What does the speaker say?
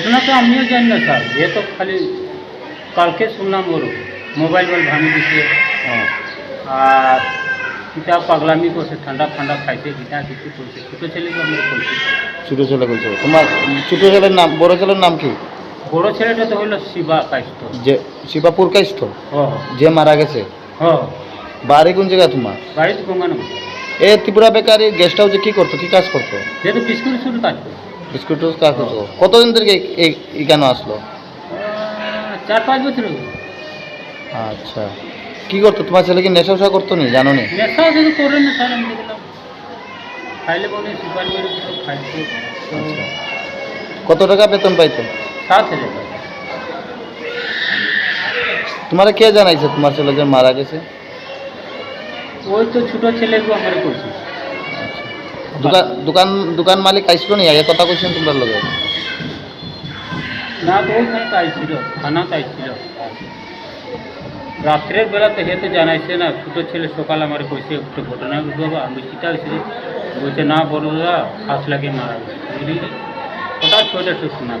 ঘটনা তো আমিও জানি না স্যার। এ তো খালি কালকে শুনলাম ওর মোবাইল টোবাইল ভাঙি দিছে। হ্যাঁ। আর কিতা পাগলামি করছে ঠান্ডা ফান্ডা খাইছে কিতা কিছু করছে ছোটো ছেলেকে আমরা করছি ছোটো ছেলে কইছে। তোমার ছোটো ছেলের নাম বড় ছেলের নাম কি? বড় ছেলেটা তো হইল শিবা কাইস্ত। যে শিবাপুর কাইস্থ ও যে মারা গেছে? ও বাড়ি কোন জায়গা তোমার? বাড়িতে গঙ্গানগর। এ ত্রিপুরা বেকারি গেস্ট হাউসে কি করতো? কি কাজ করতো? যেহেতু বিস্কুট শুরু কাজ করে বিস্কুট কাজ করতো কতদিন থেকে এই- এখানে আসলো? চার পাঁচ বছর আচ্ছা। কি করতো? তোমার ছেলে কি নেশা উষা করতো নি? জানো নি আচ্ছা। কত টাকা বেতন পাইতো? তোমার কে জানাইছে তোমার ছেলে যে মারা গেছে? ওই তো ছোটো ছেলেকে আমার করছি দোকান দোকান দোকান মালিক আইসলো নি? আগে কথা কইছেন তোমার লগে। না, বহুত তো আইছিল থানা আইছিল। রাত্রের বেলা তো হে জানাইছে না, ছোটো ছেলে সকাল আমার কইছে, একটু ঘটনা বাবা আমি চিন্তা হয়েছে বলছে, না বড় দাদা ফাঁস লাগে মারা হঠাৎ ছোটো শোনা